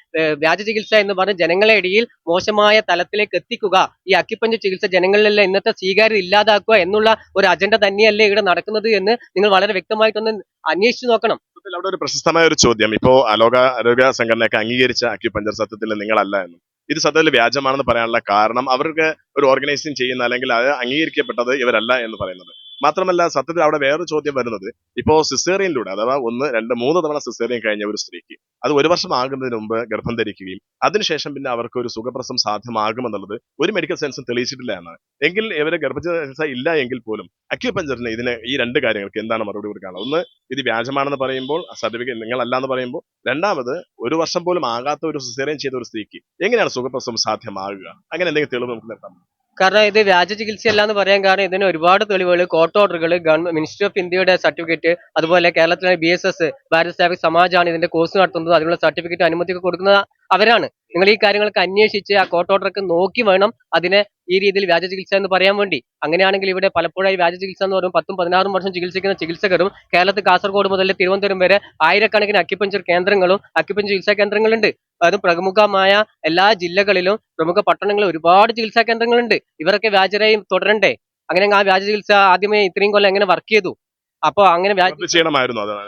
വ്യാജ ചികിത്സ എന്ന് പറഞ്ഞ് ജനങ്ങളെ ഇടയിൽ മോശമായ തലത്തിലേക്ക് എത്തിക്കുക ഈ അക്യുപഞ്ചർ ചികിത്സ ജനങ്ങളിലെല്ലാം ഇന്നത്തെ സ്വീകാര്യത ഇല്ലാതാക്കുക എന്നുള്ള ഒരു അജണ്ട തന്നെയല്ലേ ഇവിടെ നടക്കുന്നത് എന്ന് നിങ്ങൾ വളരെ വ്യക്തമായിട്ടൊന്ന് അന്വേഷിച്ചു നോക്കണം. അവിടെ ഒരു പ്രശസ്തമായ ഒരു ചോദ്യം. ഇപ്പോ ലോക ആരോഗ്യ സംഘടനയൊക്കെ അംഗീകരിച്ച അക്യുപഞ്ചർ സത്യത്തിൽ നിങ്ങളല്ല എന്ന്. ഇത് സത്യത്തിൽ വ്യാജമാണെന്ന് പറയാനുള്ള കാരണം അവർക്ക് ഒരു ഓർഗനൈസിങ് ചെയ്യുന്ന അല്ലെങ്കിൽ അത് അംഗീകരിക്കപ്പെട്ടത് ഇവരല്ല എന്ന് പറയുന്നത്. മാത്രമല്ല സത്യത്തിൽ അവിടെ വേറൊരു ചോദ്യം വരുന്നത്. ഇപ്പോ സിസേറിയനിലൂടെ അഥവാ ഒന്ന് രണ്ട് മൂന്ന് തവണ സിസേറിയൻ കഴിഞ്ഞ ഒരു സ്ത്രീക്ക് അത് ഒരു വർഷം ആകുന്നതിന് മുമ്പ് ഗർഭം ധരിക്കുകയും അതിനുശേഷം പിന്നെ അവർക്ക് ഒരു സുഖപ്രസം സാധ്യമാകുമെന്നുള്ളത് ഒരു മെഡിക്കൽ സയൻസും തെളിയിച്ചിട്ടില്ല എന്നാണ്. എങ്കിൽ ഇവരെ ഗർഭചികിത്സ ഇല്ല എങ്കിൽ പോലും അക്യുപഞ്ചറിന് ഇതിന് ഈ രണ്ട് കാര്യങ്ങൾക്ക് എന്താണ് മറുപടി കൊടുക്കാനുള്ളത്? ഒന്ന് ഇത് വ്യാജമാണെന്ന് പറയുമ്പോൾ സർട്ടിഫിക്കറ്റ് നിങ്ങളല്ല എന്ന് പറയുമ്പോൾ രണ്ടാമത് ഒരു വർഷം പോലും ആകാത്ത ഒരു സിസേറിയൻ ചെയ്ത ഒരു സ്ത്രീക്ക് എങ്ങനെയാണ് സുഖപ്രസം സാധ്യമാകുക? അങ്ങനെ എന്തെങ്കിലും തെളിവ് നമുക്ക് നിർത്താം കാരണം ഇത് വ്യാജ ചികിത്സയല്ല എന്ന് പറയാൻ കാരണം ഇതിന് ഒരുപാട് തെളിവുകൾ കോർട്ട് ഓർഡറുകൾ ഗവൺമെന്റ് മിനിസ്ട്രി ഓഫ് ഇന്ത്യയുടെ സർട്ടിഫിക്കറ്റ് അതുപോലെ കേരളത്തിലെ B S S Bharat Sevak സമാജാണ് ഇതിന്റെ കോഴ്സ് നടത്തുന്നത് അതിനുള്ള സർട്ടിഫിക്കറ്റ് അനുമതി കൊടുക്കുന്നത് അവരാണ്. നിങ്ങൾ ഈ കാര്യങ്ങളൊക്കെ അന്വേഷിച്ച് ആ കോർട്ട് ഓർഡറൊക്കെ നോക്കി വേണം അതിനെ ഈ രീതിയിൽ വ്യാജ ചികിത്സ എന്ന് പറയാൻ വേണ്ടി. അങ്ങനെയാണെങ്കിൽ ഇവിടെ പലപ്പോഴായി വ്യാജ ചികിത്സ എന്ന് പറയുമ്പോൾ പത്തും പതിനാറും വർഷം ചികിത്സിക്കുന്ന ചികിത്സകരും കേരളത്തിൽ കാസർഗോഡ് മുതൽ തിരുവനന്തപുരം വരെ ആയിരക്കണക്കിന് അക്യുപഞ്ചർ കേന്ദ്രങ്ങളും അക്യുപഞ്ചർ ചികിത്സാ കേന്ദ്രങ്ങളുണ്ട്. അത് പ്രമുഖമായ എല്ലാ ജില്ലകളിലും പ്രമുഖ പട്ടണങ്ങളിൽ ഒരുപാട് ചികിത്സാ കേന്ദ്രങ്ങളുണ്ട്. ഇവരൊക്കെ വ്യാജരായി തുടരണ്ടേ? അങ്ങനെ ആ വ്യാജ ചികിത്സ ആദ്യമേ ഇത്രയും കൊല്ലം എങ്ങനെ വർക്ക് ചെയ്തു? അപ്പൊ അങ്ങനെ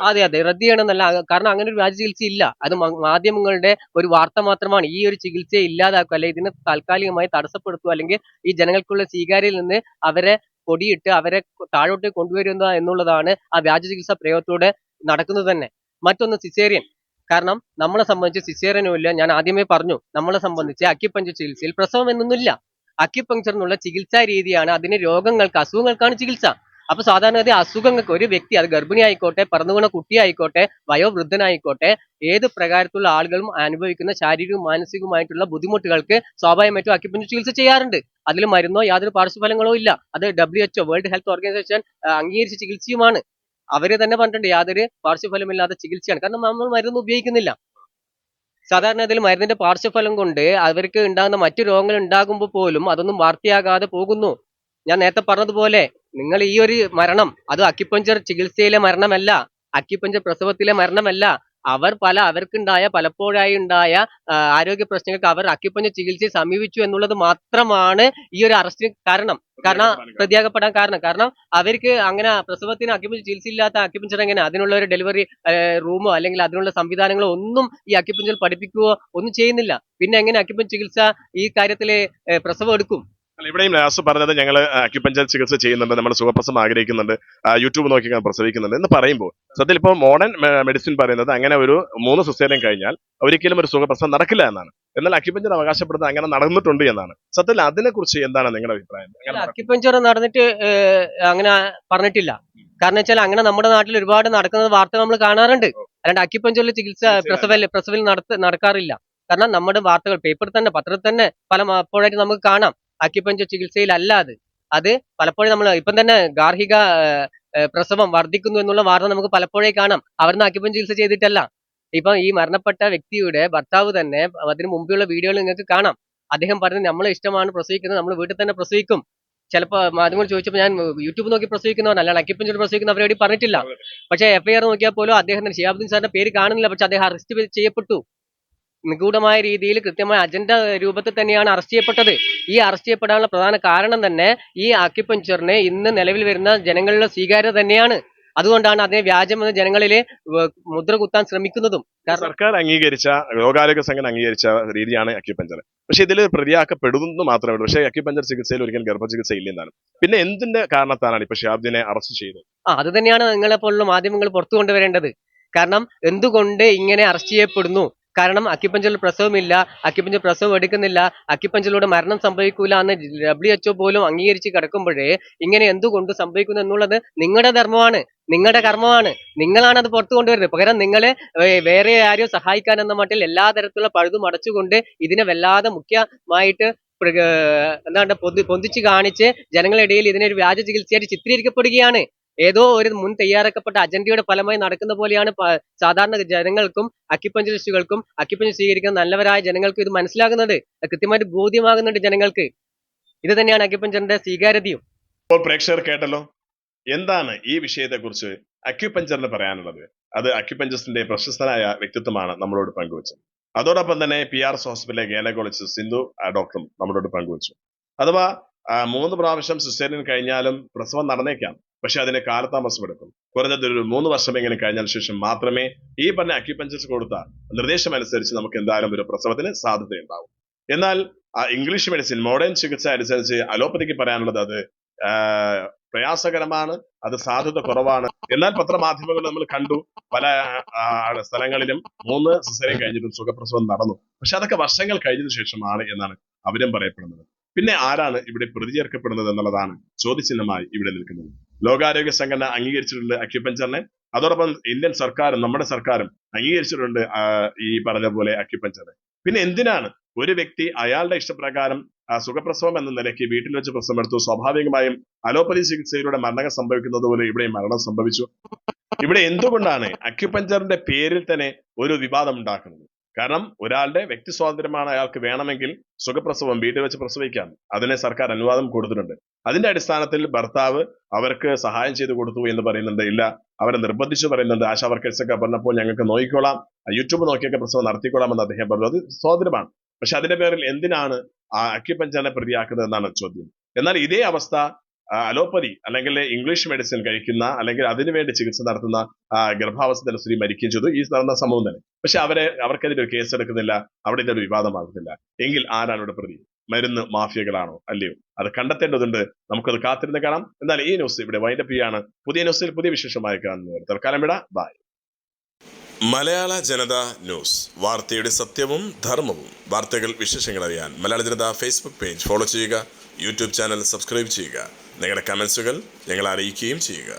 അതെ. അതെ റദ്ദ് ചെയ്യണമെന്നല്ല. കാരണം അങ്ങനെ ഒരു വ്യാജ ചികിത്സ ഇല്ല. അത് മാധ്യമങ്ങളുടെ ഒരു വാർത്ത മാത്രമാണ്. ഈ ഒരു ചികിത്സയെ ഇല്ലാതാക്കുക അല്ലെങ്കിൽ ഇതിനെ താൽക്കാലികമായി തടസ്സപ്പെടുത്തുക അല്ലെങ്കിൽ ഈ ജനങ്ങൾക്കുള്ള സ്വീകാര്യയിൽ നിന്ന് അവരെ പൊടിയിട്ട് അവരെ താഴോട്ട് കൊണ്ടുവരുന്ന എന്നുള്ളതാണ് ആ വ്യാജ ചികിത്സ പ്രയോഗത്തിലൂടെ നടക്കുന്നത് തന്നെ. മറ്റൊന്ന് സിസേറിയൻ. കാരണം നമ്മളെ സംബന്ധിച്ച് സിസേറിയനുമില്ല ഞാൻ ആദ്യമേ പറഞ്ഞു നമ്മളെ സംബന്ധിച്ച് അക്യുപഞ്ചർ ചികിത്സയിൽ പ്രസവം എന്നൊന്നുമില്ല. അക്യുപഞ്ചർ എന്നുള്ള ചികിത്സാ രീതിയാണ് അതിന് രോഗങ്ങൾക്ക് അസുഖങ്ങൾക്കാണ് ചികിത്സ. അപ്പൊ സാധാരണഗതി അസുഖങ്ങൾക്ക് ഒരു വ്യക്തി അത് ഗർഭിണി ആയിക്കോട്ടെ പറന്നുകൊണ്ട കുട്ടി ആയിക്കോട്ടെ വയോവൃദ്ധനായിക്കോട്ടെ ഏത് പ്രകാരത്തിലുള്ള ആളുകളും അനുഭവിക്കുന്ന ശാരീരികവും മാനസികവുമായിട്ടുള്ള ബുദ്ധിമുട്ടുകൾക്ക് സ്വാഭാവികമായിട്ടും അക്യുപഞ്ചർ ചികിത്സ ചെയ്യാറുണ്ട്. അതിൽ മരുന്നോ യാതൊരു പാർശ്വഫലങ്ങളോ ഇല്ല. അത് ഡബ്ല്യു വേൾഡ് ഹെൽത്ത് ഓർഗനൈസേഷൻ അംഗീകരിച്ച ചികിത്സയുമാണ്. അവർ തന്നെ പറഞ്ഞിട്ടുണ്ട് യാതൊരു പാർശ്വഫലമില്ലാത്ത ചികിത്സയാണ്. കാരണം നമ്മൾ മരുന്ന് ഉപയോഗിക്കുന്നില്ല. സാധാരണ ഇതിൽ മരുന്നിന്റെ പാർശ്വഫലം കൊണ്ട് അവർക്ക് ഉണ്ടാകുന്ന മറ്റു രോഗങ്ങൾ ഉണ്ടാകുമ്പോൾ പോലും അതൊന്നും വാർത്തയാകാതെ പോകുന്നു. ഞാൻ നേരത്തെ പറഞ്ഞതുപോലെ നിങ്ങൾ ഈ ഒരു മരണം അത് അക്യുപഞ്ചർ ചികിത്സയിലെ മരണമല്ല അക്യുപഞ്ചർ പ്രസവത്തിലെ മരണമല്ല അവർ പല അവർക്കുണ്ടായ പലപ്പോഴായി ഉണ്ടായ ആരോഗ്യ പ്രശ്നങ്ങൾക്ക് അവർ അക്യുപഞ്ചർ ചികിത്സയെ സമീപിച്ചു എന്നുള്ളത് മാത്രമാണ് ഈ ഒരു അറസ്റ്റിന് കാരണം. കാരണം പ്രതിയാകപ്പെടാൻ കാരണം. കാരണം. അവർക്ക് അങ്ങനെ പ്രസവത്തിന് അക്യുപഞ്ചർ ചികിത്സ ഇല്ലാത്ത അക്യുപഞ്ചർ എങ്ങനെ അതിനുള്ള ഒരു ഡെലിവറി റൂമോ അല്ലെങ്കിൽ അതിനുള്ള സംവിധാനങ്ങളോ ഒന്നും ഈ അക്യുപഞ്ചർ പഠിപ്പിക്കുകയോ ഒന്നും ചെയ്യുന്നില്ല. പിന്നെ എങ്ങനെ അക്യുപഞ്ചർ ചികിത്സ ഈ കാര്യത്തിൽ പ്രസവം എടുക്കും? ഇവിടെയും ലാസ് പറഞ്ഞത് ഞങ്ങൾ അക്യുപഞ്ചർ ചികിത്സ ചെയ്യുന്നുണ്ട് നമ്മൾ സുഖപ്രസം ആഗ്രഹിക്കുന്നുണ്ട് യൂട്യൂബ് നോക്കി പ്രസവിക്കുന്നുണ്ട് എന്ന് പറയുമ്പോൾ സത്യത്തിൽ ഇപ്പോൾ മോഡേൺ മെഡിസിൻ പറയുന്നത് അങ്ങനെ ഒരു മൂന്ന് സിസേറിയൻ കഴിഞ്ഞാൽ ഒരിക്കലും ഒരു സുഖപ്രസം നടക്കില്ല എന്നാണ്. എന്നാൽ അക്യുപഞ്ചർ അവകാശപ്പെടുന്നത് അങ്ങനെ നടന്നിട്ടുണ്ട് എന്നാണ്. സത്യത്തിൽ അതിനെക്കുറിച്ച് എന്താണ് നിങ്ങളുടെ അഭിപ്രായം? അക്യുപഞ്ചർ നടന്നിട്ട് അങ്ങനെ പറഞ്ഞിട്ടില്ല. കാരണം വെച്ചാൽ അങ്ങനെ നമ്മുടെ നാട്ടിൽ ഒരുപാട് നടക്കുന്ന വാർത്ത നമ്മൾ കാണാറുണ്ട്. അല്ലാണ്ട് അക്യുപഞ്ചറിൽ ചികിത്സ പ്രസവൽ പ്രസവിൽ നടക്കാറില്ല. കാരണം നമ്മുടെ വാർത്തകൾ പേപ്പറിൽ തന്നെ പത്രത്തിൽ തന്നെ പല അപ്പോഴായിട്ട് നമുക്ക് കാണാം. അക്യുപഞ്ചർ ചികിത്സയിലല്ല അത് അത് പലപ്പോഴും നമ്മൾ ഇപ്പം തന്നെ ഗാർഹിക പ്രസവം വർദ്ധിക്കുന്നു എന്നുള്ള വാർത്ത നമുക്ക് പലപ്പോഴേ കാണാം. അവിടുന്ന് അക്യുപഞ്ചർ ചികിത്സ ചെയ്തിട്ടല്ല. ഇപ്പൊ ഈ മരണപ്പെട്ട വ്യക്തിയുടെ ഭർത്താവ് തന്നെ അതിന് മുമ്പെയുള്ള വീഡിയോകൾ നിങ്ങൾക്ക് കാണാം. അദ്ദേഹം പറഞ്ഞു നമ്മളെ ഇഷ്ടമാണ് പ്രസവിക്കുന്നത് നമ്മൾ വീട്ടിൽ തന്നെ പ്രസവിക്കും. ചിലപ്പോൾ മാധ്യമങ്ങൾ ചോദിച്ചപ്പോൾ ഞാൻ യൂട്യൂബ് നോക്കി പ്രസവിക്കുന്നവർ അല്ലാണ്ട് അക്യുപഞ്ചർ പ്രസവിക്കുന്ന അവരോട് പറഞ്ഞിട്ടില്ല. പക്ഷേ എഫ്ഐആർ നോക്കിയാൽ പോലും അദ്ദേഹത്തിന് ഷിയാബുദ്ദീൻ സാറിന്റെ പേര് കാണുന്നില്ല. പക്ഷെ അദ്ദേഹം അറസ്റ്റ് ചെയ്യപ്പെട്ടു. നിഗൂഢമായ രീതിയിൽ കൃത്യമായ അജണ്ട രൂപത്തിൽ തന്നെയാണ് അറസ്റ്റ് ചെയ്യപ്പെട്ടത്. ഈ അറസ്റ്റ് ചെയ്യപ്പെടാനുള്ള പ്രധാന കാരണം തന്നെ ഈ ആക്യുപഞ്ചറിനെ ഇന്ന് നിലവിൽ വരുന്ന ജനങ്ങളുടെ സ്വീകാര്യത തന്നെയാണ്. അതുകൊണ്ടാണ് അതിനെ വ്യാജമെന്ന് ജനങ്ങളിലെ വ- മുദ്ര കുത്താൻ ശ്രമിക്കുന്നതും. സർക്കാർ അംഗീകരിച്ച ലോകാരോഗ്യ സംഘടന അംഗീകരിച്ച രീതിയാണ് അക്യുപഞ്ചർ പക്ഷെ ഇതിൽ പ്രതിയാക്കപ്പെടുന്നു മാത്രമേ ഉള്ളൂ. പക്ഷേ അക്യുപഞ്ചർ ചികിത്സയിൽ ഒരിക്കലും ഗർഭചികിത്സ ഇല്ലെന്നാണ്. പിന്നെ എന്തിന്റെ കാരണത്താലാണ് ഇപ്പൊ ഷാബ്ദിനെ അറസ്റ്റ് ചെയ്തത്? ആ അത് തന്നെയാണ് നിങ്ങളെ പോലുള്ള മാധ്യമങ്ങൾ പുറത്തു കൊണ്ടുവരേണ്ടത്. കാരണം എന്തുകൊണ്ട് ഇങ്ങനെ അറസ്റ്റ് ചെയ്യപ്പെടുന്നു? കാരണം അക്യുപഞ്ചറിൽ പ്രസവമില്ല അക്കിപ്പഞ്ചൽ പ്രസവം എടുക്കുന്നില്ല അക്യുപഞ്ചറിലൂടെ മരണം സംഭവിക്കൂല എന്ന് ഡബ്ല്യു എച്ച്ഒ പോലും അംഗീകരിച്ച് കിടക്കുമ്പോഴേ ഇങ്ങനെ എന്തുകൊണ്ട് സംഭവിക്കുന്നു എന്നുള്ളത് നിങ്ങളുടെ ധർമ്മമാണ് നിങ്ങളുടെ കർമ്മമാണ്. നിങ്ങളാണ് അത് പുറത്തു കൊണ്ടുവരുന്നത്. പകരം നിങ്ങൾ വേറെ ആരെയോ സഹായിക്കാൻ എന്ന മട്ടിൽ എല്ലാ തരത്തിലുള്ള പഴുതും അടച്ചുകൊണ്ട് ഇതിനെ വല്ലാതെ മുഖ്യമായിട്ട് എന്താണ് പൊന്തി പൊന്തിച്ച് കാണിച്ച് ജനങ്ങളിടയിൽ ഇതിനെ ഒരു വ്യാജ ചികിത്സയായിട്ട് ചിത്രീകരിക്കപ്പെടുകയാണ്. ഏതോ ഒരു മുൻ തയ്യാറാക്കപ്പെട്ട അജണ്ടയുടെ ഫലമായി നടക്കുന്ന പോലെയാണ് സാധാരണ ജനങ്ങൾക്കും അക്യുപഞ്ചറിസ്റ്റുകൾക്കും അക്കിപ്പഞ്ച് സ്വീകരിക്കുന്ന നല്ലവരായ ജനങ്ങൾക്കും ഇത് മനസ്സിലാകുന്നത്. കൃത്യമായിട്ട് ബോധ്യമാകുന്നുണ്ട് ജനങ്ങൾക്ക്. ഇത് തന്നെയാണ് അക്യുപഞ്ചറിന്റെ സ്വീകാര്യതയും. ഇപ്പോൾ പ്രേക്ഷകർ കേട്ടല്ലോ എന്താണ് ഈ വിഷയത്തെക്കുറിച്ച് അക്യുപഞ്ചറിന് പറയാനുള്ളത്? അത് അക്യുപഞ്ചസിന്റെ പ്രശസ്തനായ വ്യക്തിത്വമാണ് നമ്മളോട് പങ്കുവച്ചത്. അതോടൊപ്പം തന്നെ പി ആർ എസ് ഹോസ്പിറ്റലിലെ ഗൈനക്കോളജിസ്റ്റ് സിന്ധു ഡോക്ടറും നമ്മളോട് പങ്കുവച്ചു. അഥവാ മൂന്ന് പ്രാവശ്യം സിസ്റ്റേറിയൻ കഴിഞ്ഞാലും പ്രസവം നടന്നേക്കാം. പക്ഷെ അതിന് കാലതാമസം എടുക്കും. കുറഞ്ഞത് ഒരു മൂന്ന് വർഷം വർഷമെങ്കിലും കഴിഞ്ഞതിന് ശേഷം മാത്രമേ ഈ പറഞ്ഞ അക്യുപഞ്ചർസ് കൊടുത്ത നിർദ്ദേശം അനുസരിച്ച് നമുക്ക് എന്തായാലും ഒരു പ്രസവത്തിന് സാധ്യതയുണ്ടാവും. എന്നാൽ ഇംഗ്ലീഷ് മെഡിസിൻ മോഡേൺ ചികിത്സ അനുസരിച്ച് അലോപ്പതിക്ക് പറയാനുള്ളത് അത് പ്രയാസകരമാണ് അത് സാധ്യത കുറവാണ്. എന്നാൽ പത്രമാധ്യമങ്ങൾ നമ്മൾ കണ്ടു പല സ്ഥലങ്ങളിലും മൂന്ന് സിസേറിയൻ കഴിഞ്ഞിട്ടും സുഖപ്രസവം നടന്നു. പക്ഷെ അതൊക്കെ വർഷങ്ങൾ കഴിഞ്ഞതിന് ശേഷമാണ് എന്നാണ് അവരും പറയപ്പെടുന്നത്. പിന്നെ ആരാണ് ഇവിടെ പ്രതി ചേർക്കപ്പെടുന്നത് എന്നുള്ളതാണ് ചോദ്യചിഹ്നമായി ഇവിടെ നിൽക്കുന്നത്. ലോകാരോഗ്യ സംഘടന അംഗീകരിച്ചിട്ടുണ്ട് അക്യുപഞ്ചറിനെ അതോടൊപ്പം ഇന്ത്യൻ സർക്കാരും നമ്മുടെ സർക്കാരും അംഗീകരിച്ചിട്ടുണ്ട് ഈ പറഞ്ഞ പോലെ അക്യുപഞ്ചറിനെ പിന്നെ എന്തിനാണ് ഒരു വ്യക്തി അയാളുടെ ഇഷ്ടപ്രകാരം സുഖപ്രസവം എന്ന നിലയ്ക്ക് വീട്ടിൽ വെച്ച് പ്രസവം എടുത്തു സ്വാഭാവികമായും അലോപ്പതി ചികിത്സയിലൂടെ മരണങ്ങൾ സംഭവിക്കുന്നത് പോലെ ഇവിടെ മരണം സംഭവിച്ചു. ഇവിടെ എന്തുകൊണ്ടാണ് അക്യുപഞ്ചറിന്റെ പേരിൽ തന്നെ ഒരു വിവാദം ഉണ്ടാക്കുന്നത്? കാരണം ഒരാളുടെ വ്യക്തി സ്വാതന്ത്ര്യമാണ് അയാൾക്ക് വേണമെങ്കിൽ സുഖപ്രസവം വീട്ടിൽ വെച്ച് പ്രസവിക്കാം. അതിനെ സർക്കാർ അനുവാദം കൊടുത്തിട്ടുണ്ട്. അതിന്റെ അടിസ്ഥാനത്തിൽ ഭർത്താവ് അവർക്ക് സഹായം ചെയ്തു കൊടുത്തു എന്ന് പറയുന്നുണ്ട്. ഇല്ല അവരെ നിർബന്ധിച്ചു പറയുന്നുണ്ട്. ആശാ വർക്കേഴ്സ് ഒക്കെ പറഞ്ഞപ്പോൾ ഞങ്ങൾക്ക് നോക്കിക്കോളാം. യൂട്യൂബ് നോക്കിയൊക്കെ പ്രസവം നടത്തിക്കോളാം എന്ന് അദ്ദേഹം പറഞ്ഞു. അത് സ്വാതന്ത്ര്യമാണ്. പക്ഷെ അതിന്റെ പേരിൽ എന്തിനാണ് ആ അക്യുപഞ്ചറിനെ പ്രതിയാക്കുന്നത് എന്നാണ് ചോദ്യം. എന്നാൽ ഇതേ അവസ്ഥ അലോപ്പതി അല്ലെങ്കിൽ ഇംഗ്ലീഷ് മെഡിസിൻ കഴിക്കുന്ന അല്ലെങ്കിൽ അതിനുവേണ്ടി ചികിത്സ നടത്തുന്ന ഗർഭാവസ്ഥ സ്ത്രീ മരിക്കുകയും ചെയ്തു. ഈ നടന്ന സംഭവം തന്നെ. പക്ഷെ അവരെ അവർക്കെതിരെ ഒരു കേസ് എടുക്കുന്നില്ല. അവിടെ ഇതൊരു വിവാദമാകുന്നില്ല. എങ്കിൽ ആരാണ് ഇവിടെ പ്രതി? മരുന്ന് മാഫിയകളാണോ? അല്ലയോ? അത് കണ്ടെത്തേണ്ടതുണ്ട്. നമുക്കത് കാത്തിരുന്ന് കാണാം. എന്നാൽ ഈ ന്യൂസ് ഇവിടെ വൈൻഡപ്പ് ചെയ്യാണ് പുതിയ ന്യൂസിൽ പുതിയ വിശേഷമായി കാണുന്നത് തൽക്കാലം വിട. ബൈ മലയാള ജനത ന്യൂസ് വാർത്തയുടെ സത്യവും ധർമ്മവും. വാർത്തകൾ വിശേഷങ്ങൾ അറിയാൻ Malayala Janatha Facebook page follow ചെയ്യുക. യൂട്യൂബ് ചാനൽ സബ്സ്ക്രൈബ് ചെയ്യുക. നിങ്ങളുടെ കമൻസുകൾ ഞങ്ങളെ അറിയിക്കുകയും ചെയ്യുക.